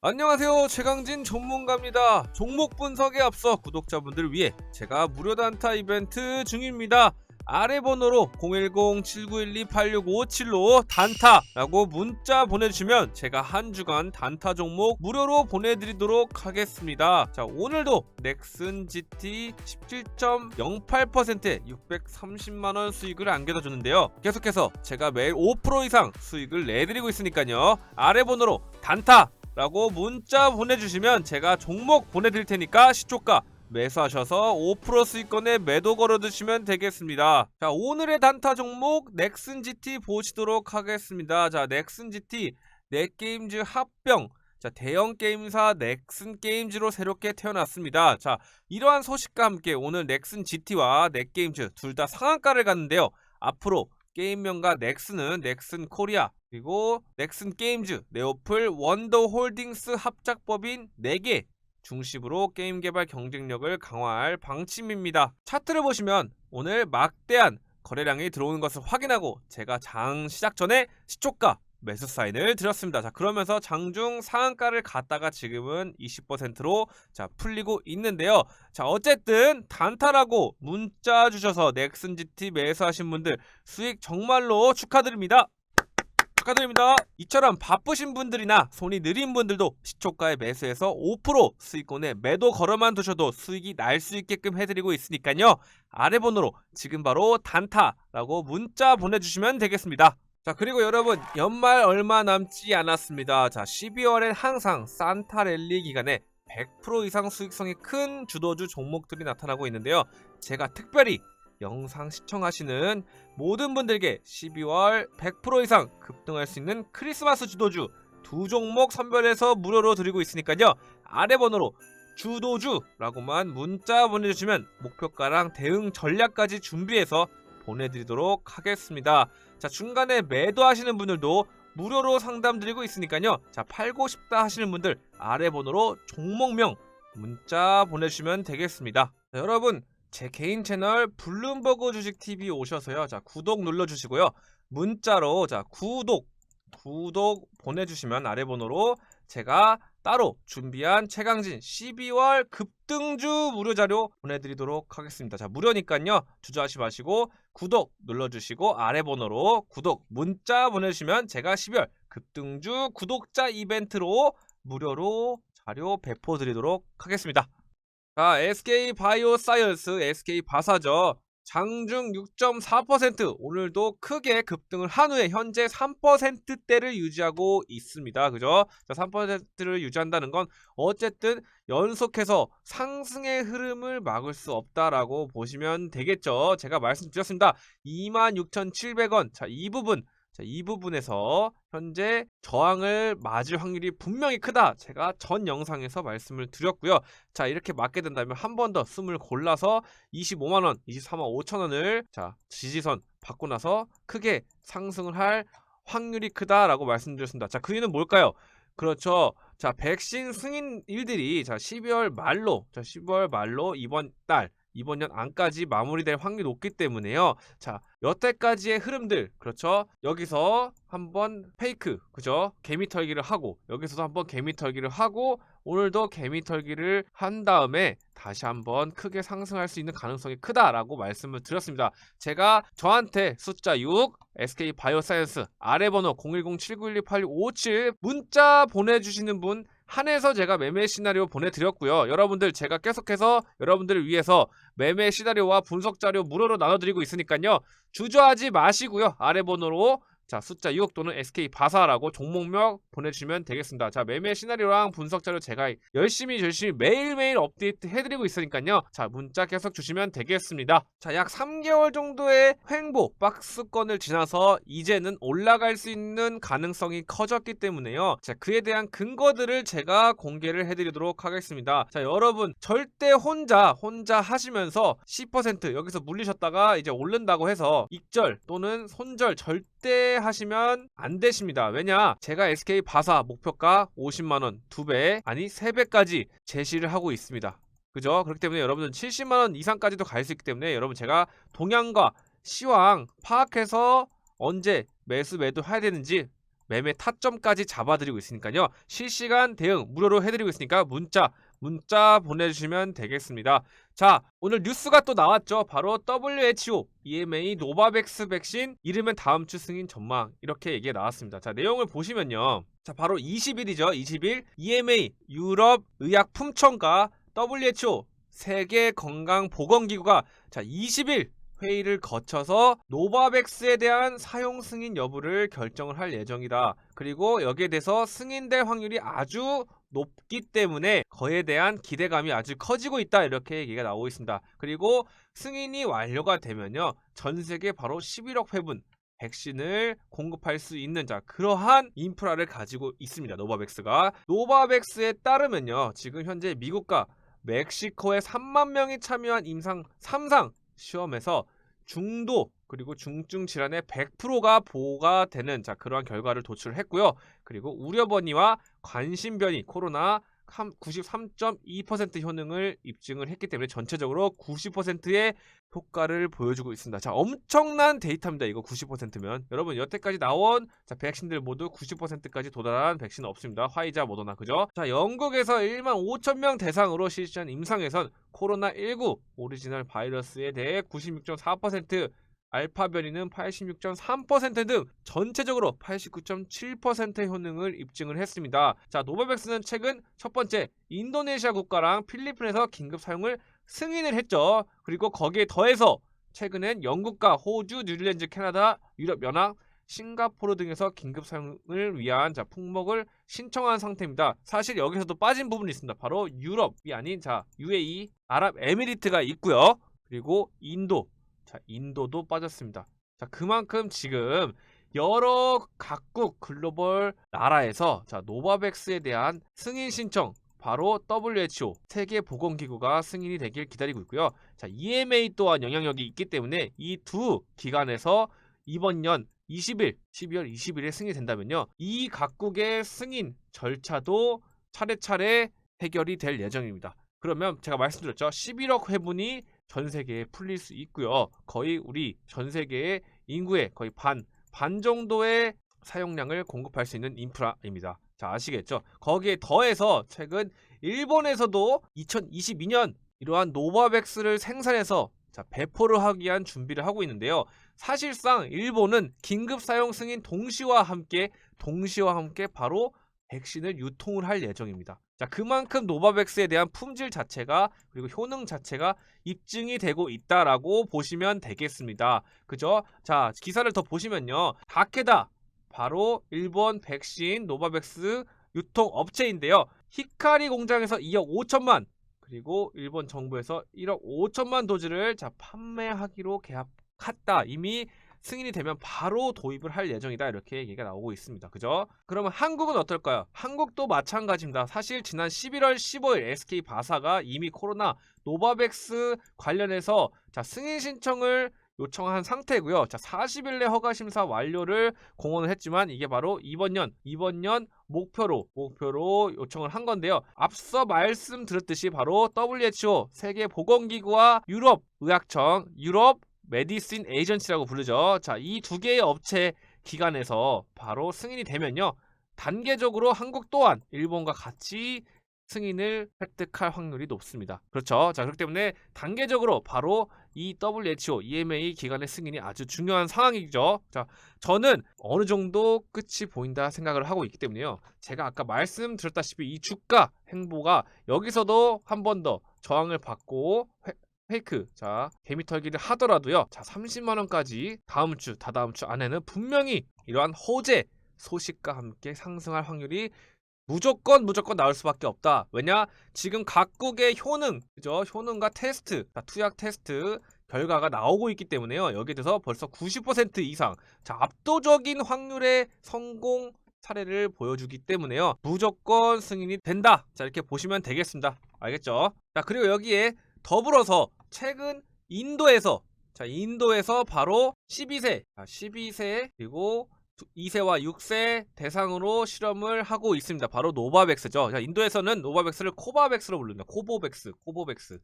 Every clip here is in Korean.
안녕하세요. 최강진 전문가입니다. 종목 분석에 앞서 구독자분들을 위해 제가 무료 단타 이벤트 중입니다 아래 번호로 010-7912-8657로 단타라고 문자 보내주시면 제가 한 주간 단타 종목 무료로 보내드리도록 하겠습니다. 자 오늘도 넥슨 GT 17.08%의 630만원 수익을 안겨다줬는데요. 계속해서 제가 매일 5% 이상 수익을 내드리고 있으니까요. 아래 번호로 단타 라고 문자 보내주시면 제가 종목 보내드릴 테니까 시초가 매수하셔서 5% 수익권에 매도 걸어두시면 되겠습니다. 자 오늘의 단타 종목 넥슨 GT 보시도록 하겠습니다. 자 넥슨 GT 넷게임즈 합병 자 대형 게임사 넥슨 게임즈로 새롭게 태어났습니다. 자 이러한 소식과 함께 오늘 넥슨 GT와 넷게임즈 둘 다 상한가를 갔는데요. 앞으로 게임명과 넥슨은 넥슨 코리아 그리고 넥슨 게임즈, 네오플, 원더 홀딩스 합작법인 4개 중심으로 게임 개발 경쟁력을 강화할 방침입니다. 차트를 보시면 오늘 막대한 거래량이 들어오는 것을 확인하고 제가 장 시작 전에 시초가 매수 사인을 드렸습니다. 자, 그러면서 장중 상한가를 갔다가 지금은 20%로 자, 풀리고 있는데요. 자, 어쨌든 단타라고 문자 주셔서 넥슨 GT 매수하신 분들 수익 정말로 축하드립니다. 축하드립니다. 이처럼 바쁘신 분들이나 손이 느린 분들도 시초가에 매수해서 5% 수익권에 매도 걸어만 두셔도 수익이 날 수 있게끔 해드리고 있으니까요. 아래 번호로 지금 바로 단타라고 문자 보내주시면 되겠습니다. 자 그리고 여러분 연말 얼마 남지 않았습니다. 자 12월엔 항상 산타 랠리 기간에 100% 이상 수익성이 큰 주도주 종목들이 나타나고 있는데요. 제가 특별히 영상 시청하시는 모든 분들께 12월 100% 이상 급등할 수 있는 크리스마스 주도주 두 종목 선별해서 무료로 드리고 있으니까요. 아래 번호로 주도주라고만 문자 보내주시면 목표가랑 대응 전략까지 준비해서 보내드리도록 하겠습니다. 자 중간에 매도하시는 분들도 무료로 상담 드리고 있으니까요. 자 팔고 싶다 하시는 분들 아래 번호로 종목명 문자 보내주시면 되겠습니다. 자, 여러분 제 개인 채널 블룸버그 주식 TV 오셔서요. 자, 구독 눌러 주시고요. 문자로 자, 구독 구독 보내 주시면 아래 번호로 제가 따로 준비한 최강진 12월 급등주 무료 자료 보내드리도록 하겠습니다. 자, 무료니까요. 주저하지 마시고 구독 눌러주시고 아래 번호로 구독 문자 보내주시면 제가 12월 급등주 구독자 이벤트로 무료로 자료 배포 드리도록 하겠습니다. 자, SK 바이오사이언스, SK 바사죠. 장중 6.4% 오늘도 크게 급등을 한 후에 현재 3%대를 유지하고 있습니다. 그죠? 자, 3%를 유지한다는 건 어쨌든 연속해서 상승의 흐름을 막을 수 없다라고 보시면 되겠죠. 제가 말씀드렸습니다. 26,700원. 자, 이 부분 자, 이 부분에서 현재 저항을 맞을 확률이 분명히 크다. 제가 전 영상에서 말씀을 드렸고요. 자, 이렇게 맞게 된다면 한 번 더 숨을 골라서 25만 원, 24만 5천 원을 자, 지지선 받고 나서 크게 상승을 할 확률이 크다라고 말씀드렸습니다. 자, 그 이유는 뭘까요? 그렇죠. 자, 백신 승인 일들이 자, 12월 말로, 자, 12월 말로 이번 달 이번 년 안까지 마무리될 확률이 높기 때문에요. 자, 여태까지의 흐름들, 그렇죠? 여기서 한번 페이크, 그죠? 개미 털기를 하고, 여기서도 한번 개미 털기를 하고, 오늘도 개미 털기를 한 다음에 다시 한번 크게 상승할 수 있는 가능성이 크다라고 말씀을 드렸습니다. 제가 저한테 숫자 6, SK 바이오사이언스 아래 번호 010-7912-8657 문자 보내주시는 분 한해서 제가 매매 시나리오 보내드렸고요. 여러분들 제가 계속해서 여러분들을 위해서 매매 시나리오와 분석 자료 무료로 나눠드리고 있으니까요. 주저하지 마시고요. 아래 번호로 자 숫자 6 또는 SK 바사라고 종목명 보내주시면 되겠습니다. 자 매매 시나리오랑 분석 자료 제가 열심히 열심히 매일매일 업데이트 해드리고 있으니까요. 자 문자 계속 주시면 되겠습니다. 자 약 3개월 정도의 횡보 박스권을 지나서 이제는 올라갈 수 있는 가능성이 커졌기 때문에요. 자 그에 대한 근거들을 제가 공개를 해드리도록 하겠습니다. 자 여러분 절대 혼자 혼자 하시면서 10% 여기서 물리셨다가 이제 오른다고 해서 익절 또는 손절 절대 하시면 안 되십니다. 왜냐? 제가 SK 바사 목표가 50만원 2배 아니 3배까지 제시를 하고 있습니다. 그죠? 그렇기 때문에 여러분은 70만원 이상까지도 갈 수 있기 때문에 여러분 제가 동향과 시황 파악해서 언제 매수 매도 해야 되는지 매매 타점까지 잡아드리고 있으니까요. 실시간 대응 무료로 해드리고 있으니까 문자 문자 보내주시면 되겠습니다. 자 오늘 뉴스가 또 나왔죠. 바로 WHO EMA 노바백스 백신 이르면 다음 주 승인 전망 이렇게 얘기가 나왔습니다. 자 내용을 보시면요. 자 바로 20일이죠. 20일 EMA 유럽 의약품청과 WHO 세계 건강보건기구가 자 20일 회의를 거쳐서 노바백스에 대한 사용 승인 여부를 결정을 할 예정이다. 그리고 여기에 대해서 승인될 확률이 아주 높기 때문에 거에 대한 기대감이 아주 커지고 있다. 이렇게 얘기가 나오고 있습니다. 그리고 승인이 완료가 되면요. 전 세계 바로 11억 회분 백신을 공급할 수 있는 자 그러한 인프라를 가지고 있습니다. 노바백스가 노바백스에 따르면요. 지금 현재 미국과 멕시코에 3만 명이 참여한 임상 3상 시험에서 중도 그리고 중증 질환의 100%가 보호가 되는 자 그러한 결과를 도출했고요. 그리고 우려번이와 관심변이 코로나 93.2% 효능을 입증을 했기 때문에 전체적으로 90%의 효과를 보여주고 있습니다. 자, 엄청난 데이터입니다. 이거 90%면 여러분 여태까지 나온 자, 백신들 모두 90%까지 도달한 백신 없습니다. 화이자, 모더나 그죠? 자, 영국에서 1만 5천 명 대상으로 실시한 임상에선 코로나 19 오리지널 바이러스에 대해 96.4% 알파 변이는 86.3%등 전체적으로 89.7%의 효능을 입증을 했습니다. 자, 노바백스는 최근 첫 번째 인도네시아 국가랑 필리핀에서 긴급 사용을 승인을 했죠. 그리고 거기에 더해서 최근엔 영국과 호주, 뉴질랜드, 캐나다, 유럽 연합, 싱가포르 등에서 긴급 사용을 위한 자 품목을 신청한 상태입니다. 사실 여기서도 빠진 부분이 있습니다. 바로 유럽이 아닌 자 UAE, 아랍에미리트가 있고요. 그리고 인도, 자 인도도 빠졌습니다. 자 그만큼 지금 여러 각국 글로벌 나라에서 자 노바백스에 대한 승인 신청 바로 WHO 세계 보건 기구가 승인이 되길 기다리고 있고요. 자 EMA 또한 영향력이 있기 때문에 이 두 기관에서 이번 년 20일, 12월 20일에 승인이 된다면요. 이 각국의 승인 절차도 차례차례 해결이 될 예정입니다. 그러면 제가 말씀드렸죠. 11억 회분이 전 세계에 풀릴 수 있고요. 거의 우리 전 세계의 인구의 거의 반, 반 정도의 사용량을 공급할 수 있는 인프라입니다. 자, 아시겠죠? 거기에 더해서 최근 일본에서도 2022년 이러한 노바백스를 생산해서 자, 배포를 하기 위한 준비를 하고 있는데요. 사실상 일본은 긴급 사용 승인 동시와 함께 동시와 함께 바로 백신을 유통을 할 예정입니다. 자, 그만큼 노바백스에 대한 품질 자체가 그리고 효능 자체가 입증이 되고 있다라고 보시면 되겠습니다. 그죠? 자, 기사를 더 보시면요. 다케다 바로 일본 백신 노바백스 유통 업체인데요. 히카리 공장에서 2억 5천만 그리고 일본 정부에서 1억 5천만 도즈를 자 판매하기로 계약했다. 이미 승인이 되면 바로 도입을 할 예정이다 이렇게 얘기가 나오고 있습니다. 그죠? 그러면 한국은 어떨까요? 한국도 마찬가지입니다. 사실 지난 11월 15일 SK 바사가 이미 코로나 노바백스 관련해서 자 승인 신청을 요청한 상태고요. 자, 40일 내 허가 심사 완료를 공언을 했지만 이게 바로 이번 년 이번 년 목표로 목표로 요청을 한 건데요. 앞서 말씀드렸듯이 바로 WHO 세계 보건기구와 유럽 의학청, 유럽 메디신 에이전시라고 부르죠. 자, 이 두 개의 업체 기관에서 바로 승인이 되면요. 단계적으로 한국 또한 일본과 같이 승인을 획득할 확률이 높습니다. 그렇죠. 자, 그렇기 때문에 단계적으로 바로 이 WHO, EMA 기관의 승인이 아주 중요한 상황이죠. 자, 저는 어느 정도 끝이 보인다 생각을 하고 있기 때문에요. 제가 아까 말씀드렸다시피 이 주가 행보가 여기서도 한 번 더 저항을 받고 회, 페이크 자 개미털기를 하더라도요 자 30만원까지 다음 주 다다음 주 안에는 분명히 이러한 호재 소식과 함께 상승할 확률이 무조건 무조건 나올 수밖에 없다. 왜냐? 지금 각국의 효능, 그죠? 효능과 테스트, 투약 테스트 결과가 나오고 있기 때문에요. 여기에 대해서 벌써 90% 이상, 자 압도적인 확률의 성공 사례를 보여주기 때문에요. 무조건 승인이 된다. 자 이렇게 보시면 되겠습니다. 알겠죠? 자 그리고 여기에 더불어서 최근 인도에서 자 인도에서 바로 12세, 자, 12세 그리고 2세와 6세 대상으로 실험을 하고 있습니다. 바로 노바백스죠. 자, 인도에서는 노바백스를 코바백스로 부릅니다. 코보백스, 코보백스.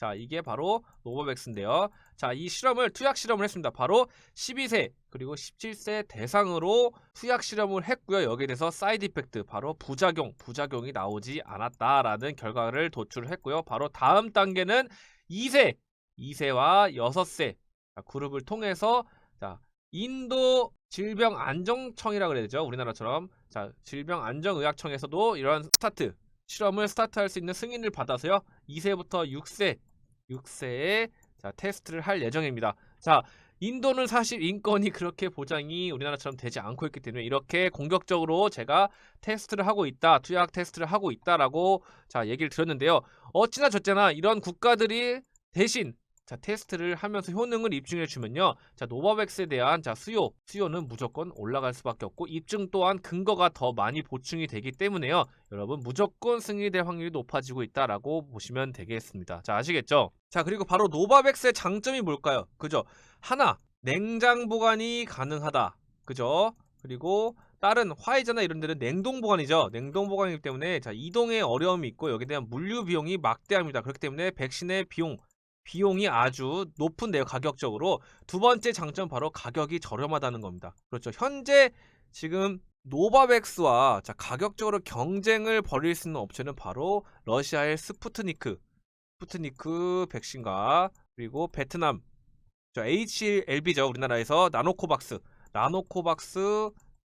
자, 이게 바로 노바백스인데요. 자, 이 실험을 투약 실험을 했습니다. 바로 12세 그리고 17세 대상으로 투약 실험을 했고요. 여기에 대해서 사이드 이펙트 바로 부작용, 부작용이 나오지 않았다라는 결과를 도출을 했고요. 바로 다음 단계는 2세, 2세와 6세 자, 그룹을 통해서 자, 인도 질병안정청이라 그래야 되죠. 우리나라처럼 자, 질병안정의학청에서도 이런 스타트 실험을 스타트할 수 있는 승인을 받아서요. 2세부터 6세, 6세에 자, 테스트를 할 예정입니다. 자, 인도는 사실 인권이 그렇게 보장이 우리나라처럼 되지 않고 있기 때문에 이렇게 공격적으로 제가 테스트를 하고 있다, 투약 테스트를 하고 있다라고 자, 얘기를 드렸는데요. 어찌나 저찌나 이런 국가들이 대신 자, 테스트를 하면서 효능을 입증해 주면요. 자, 노바백스에 대한 자, 수요, 수요는 무조건 올라갈 수밖에 없고 입증 또한 근거가 더 많이 보충이 되기 때문에요. 여러분 무조건 승리될 확률이 높아지고 있다라고 보시면 되겠습니다. 자, 아시겠죠? 자, 그리고 바로 노바백스의 장점이 뭘까요? 그죠? 하나, 냉장 보관이 가능하다. 그죠? 그리고 다른 화이자나 이런 데는 냉동 보관이죠. 냉동 보관이기 때문에 자, 이동에 어려움이 있고 여기에 대한 물류 비용이 막대합니다. 그렇기 때문에 백신의 비용 비용이 아주 높은데요, 가격적으로. 두 번째 장점 바로 가격이 저렴하다는 겁니다. 그렇죠. 현재 지금 노바백스와 자, 가격적으로 경쟁을 벌일 수 있는 업체는 바로 러시아의 스푸트니크, 스푸트니크 백신과 그리고 베트남 저 HLB죠. 우리나라에서 나노코박스, 나노코박스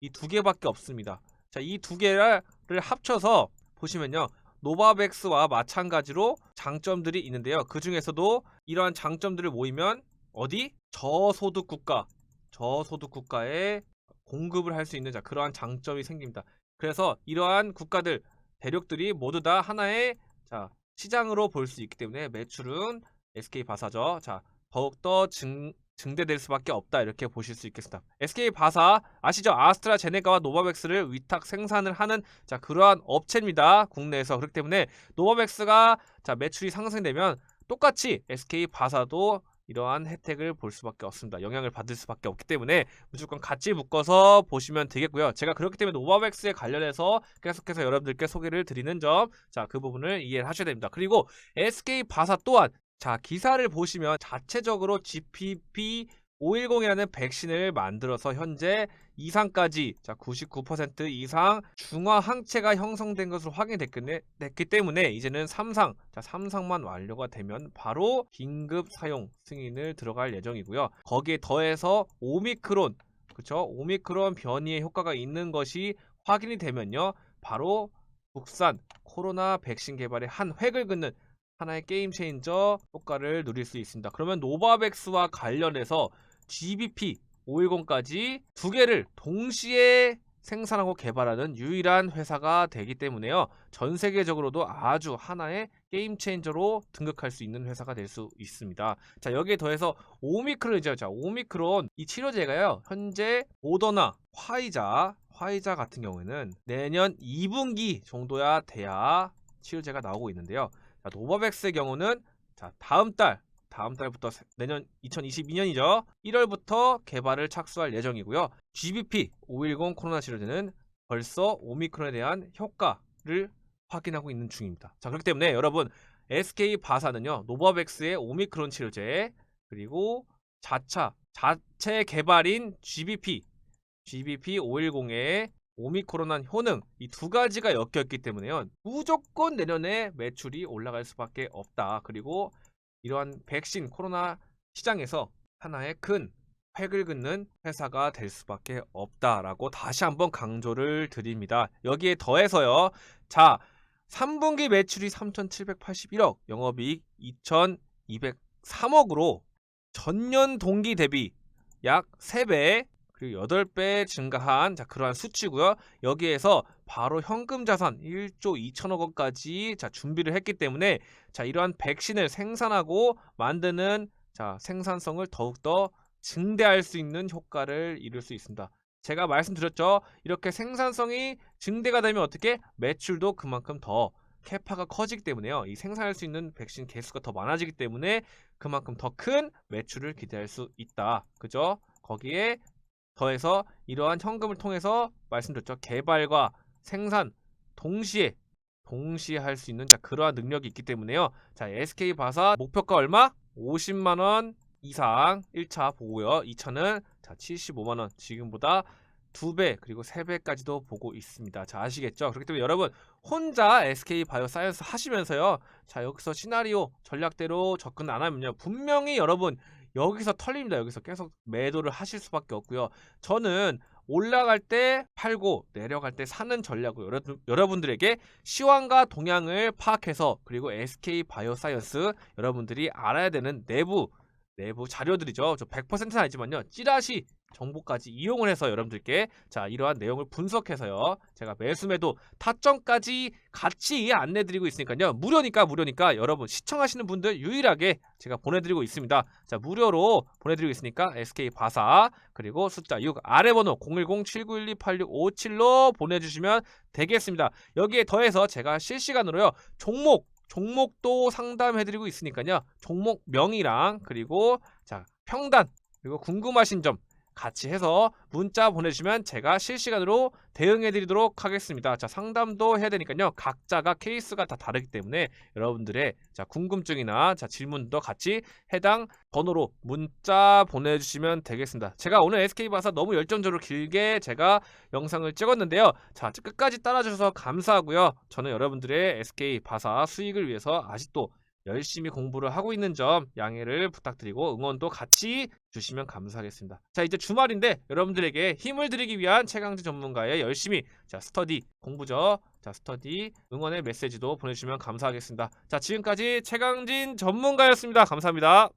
이 두 개밖에 없습니다. 자, 이 두 개를 합쳐서 보시면요. 노바백스와 마찬가지로 장점들이 있는데요. 그 중에서도 이러한 장점들을 모이면 어디? 저소득 국가, 저소득 국가에 공급을 할 수 있는 자 그러한 장점이 생깁니다. 그래서 이러한 국가들 대륙들이 모두 다 하나의 자 시장으로 볼 수 있기 때문에 매출은 SK 바사죠. 자 더욱 더 증, 증대될 수밖에 없다 이렇게 보실 수 있겠습니다. SK 바사 아시죠? 아스트라제네카와 노바백스를 위탁 생산을 하는 자 그러한 업체입니다. 국내에서 그렇기 때문에 노바백스가 자 매출이 상승되면 똑같이 SK 바사도 이러한 혜택을 볼 수밖에 없습니다. 영향을 받을 수밖에 없기 때문에 무조건 같이 묶어서 보시면 되겠고요. 제가 그렇기 때문에 노바백스에 관련해서 계속해서 여러분들께 소개를 드리는 점, 자 그 부분을 이해를 하셔야 됩니다. 그리고 SK 바사 또한 자 기사를 보시면 자체적으로 GPP 510이라는 백신을 만들어서 현재 이상까지 자 99% 이상 중화 항체가 형성된 것으로 확인됐기 때문에 이제는 3상 자 3상만 완료가 되면 바로 긴급 사용 승인을 들어갈 예정이고요. 거기에 더해서 오미크론 그쵸 오미크론 변이의 효과가 있는 것이 확인이 되면요 바로 국산 코로나 백신 개발에 한 획을 긋는 하나의 게임 체인저 효과를 누릴 수 있습니다. 그러면 노바백스와 관련해서 GBP 510까지 두 개를 동시에 생산하고 개발하는 유일한 회사가 되기 때문에요. 전 세계적으로도 아주 하나의 게임 체인저로 등극할 수 있는 회사가 될 수 있습니다. 자, 여기에 더해서 오미크론이죠. 자, 오미크론 이 치료제가요. 현재 모더나, 화이자, 화이자 같은 경우에는 내년 2분기 정도야 돼야 치료제가 나오고 있는데요. 자, 노바백스의 경우는 자, 다음 달 다음 달부터 세- 내년 2022년이죠. 1월부터 개발을 착수할 예정이고요. GBP 510 코로나 치료제는 벌써 오미크론에 대한 효과를 확인하고 있는 중입니다. 자, 그렇기 때문에 여러분 SK 바사는요. 노바백스의 오미크론 치료제 그리고 자차 자체 개발인 GBP GBP 510의 오미크론한 효능 이 두 가지가 엮였기 때문에요. 무조건 내년에 매출이 올라갈 수밖에 없다. 그리고 이러한 백신 코로나 시장에서 하나의 큰 획을 긋는 회사가 될 수밖에 없다라고 다시 한번 강조를 드립니다. 여기에 더해서요. 자, 3분기 매출이 3,781억, 영업이익 2,203억으로 전년 동기 대비 약 3배 그리고 8배 증가한 자 그러한 수치고요. 여기에서 바로 현금 자산 1조 2천억 원까지 자 준비를 했기 때문에 자 이러한 백신을 생산하고 만드는 자 생산성을 더욱더 증대할 수 있는 효과를 이룰 수 있습니다. 제가 말씀드렸죠. 이렇게 생산성이 증대가 되면 어떻게 매출도 그만큼 더 캐파가 커지기 때문에요. 이 생산할 수 있는 백신 개수가 더 많아지기 때문에 그만큼 더 큰 매출을 기대할 수 있다. 그죠? 거기에 더해서 이러한 현금을 통해서 말씀드렸죠. 개발과 생산 동시에 동시에 할 수 있는 자 그러한 능력이 있기 때문에요. 자 SK 바사 목표가 얼마? 50만 원 이상 1차 보고요. 2차는 자 75만 원 지금보다 두배 그리고 세 배까지도 보고 있습니다. 자 아시겠죠? 그렇기 때문에 여러분 혼자 SK 바이오 사이언스 하시면서요. 자 여기서 시나리오 전략대로 접근 안 하면요 분명히 여러분 여기서 털립니다. 여기서 계속 매도를 하실 수밖에 없고요. 저는 올라갈 때 팔고 내려갈 때 사는 전략을 여러, 여러분들에게 시황과 동향을 파악해서 그리고 SK 바이오사이언스 여러분들이 알아야 되는 내부 내부 자료들이죠. 저 100%는 아니지만요. 찌라시 정보까지 이용을 해서 여러분들께 자 이러한 내용을 분석해서요. 제가 매수매도 타점까지 같이 안내드리고 있으니까요. 무료니까 무료니까 여러분 시청하시는 분들 유일하게 제가 보내드리고 있습니다. 자 무료로 보내드리고 있으니까 SK 바사 그리고 숫자 6 아래 번호 010-7912-8657로 보내주시면 되겠습니다. 여기에 더해서 제가 실시간으로요 종목 종목도 상담해드리고 있으니까요. 종목명이랑 그리고 자 평단 그리고 궁금하신 점 같이 해서 문자 보내주시면 제가 실시간으로 대응해 드리도록 하겠습니다. 자 상담도 해야 되니까요. 각자가 케이스가 다 다르기 때문에 여러분들의 자 궁금증이나 자 질문도 같이 해당 번호로 문자 보내주시면 되겠습니다. 제가 오늘 SK 바사 너무 열정적으로 길게 제가 영상을 찍었는데요. 자 끝까지 따라주셔서 감사하고요. 저는 여러분들의 SK 바사 수익을 위해서 아직도 열심히 공부를 하고 있는 점 양해를 부탁드리고 응원도 같이 주시면 감사하겠습니다. 자 이제 주말인데 여러분들에게 힘을 드리기 위한 최강진 전문가의 열심히 자 스터디 공부죠. 자 스터디 응원의 메시지도 보내주시면 감사하겠습니다. 자 지금까지 최강진 전문가였습니다. 감사합니다.